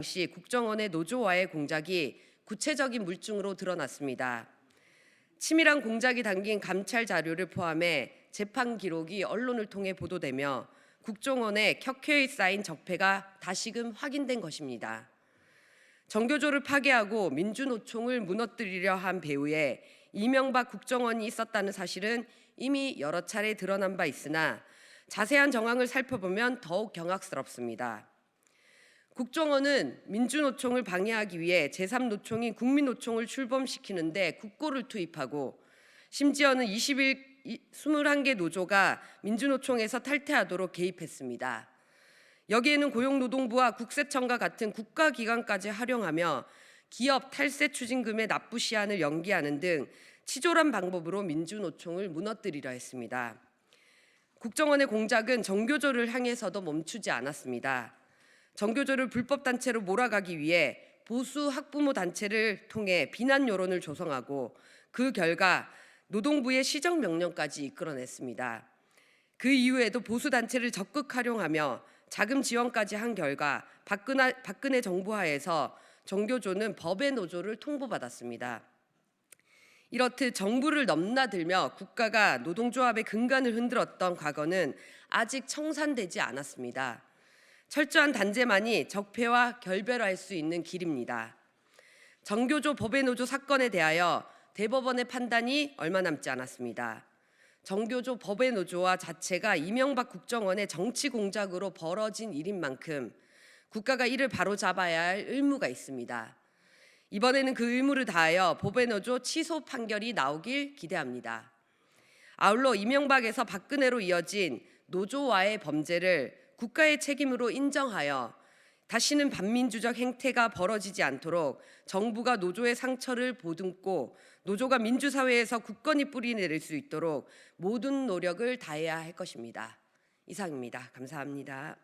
당시 국정원의 노조와의 공작이 구체적인 물증으로 드러났습니다. 치밀한 공작이 담긴 감찰 자료를 포함해 재판 기록이 언론을 통해 보도되며 국정원에 켜켜이 쌓인 적폐가 다시금 확인된 것입니다. 정교조를 파괴하고 민주노총을 무너뜨리려 한 배후에 이명박 국정원이 있었다는 사실은 이미 여러 차례 드러난 바 있으나 자세한 정황을 살펴보면 더욱 경악스럽습니다. 국정원은 민주노총을 방해하기 위해 제3노총인 국민노총을 출범시키는데 국고를 투입하고 심지어는 21, 21개 노조가 민주노총에서 탈퇴하도록 개입했습니다. 여기에는 고용노동부와 국세청과 같은 국가기관까지 활용하며 기업 탈세 추징금의 납부 시한을 연기하는 등 치졸한 방법으로 민주노총을 무너뜨리려 했습니다. 국정원의 공작은 정교조를 향해서도 멈추지 않았습니다. 정교조를 불법 단체로 몰아가기 위해 보수 학부모 단체를 통해 비난 여론을 조성하고 그 결과 노동부의 시정 명령까지 이끌어냈습니다. 그 이후에도 보수 단체를 적극 활용하며 자금 지원까지 한 결과 박근혜, 박근혜 정부 하에서 정교조는 법의 노조를 통보받았습니다. 이렇듯 정부를 넘나들며 국가가 노동조합의 근간을 흔들었던 과거는 아직 청산되지 않았습니다. 철저한 단죄만이 적폐와 결별할 수 있는 길입니다. 정교조 법의 노조 사건에 대하여 대법원의 판단이 얼마 남지 않았습니다. 정교조 법의 노조와 자체가 이명박 국정원의 정치 공작으로 벌어진 일인 만큼 국가가 이를 바로잡아야 할 의무가 있습니다. 이번에는 그 의무를 다하여 법의 노조 취소 판결이 나오길 기대합니다. 아울러 이명박에서 박근혜로 이어진 노조와의 범죄를 국가의 책임으로 인정하여 다시는 반민주적 행태가 벌어지지 않도록 정부가 노조의 상처를 보듬고 노조가 민주사회에서 굳건히 뿌리내릴 수 있도록 모든 노력을 다해야 할 것입니다. 이상입니다. 감사합니다.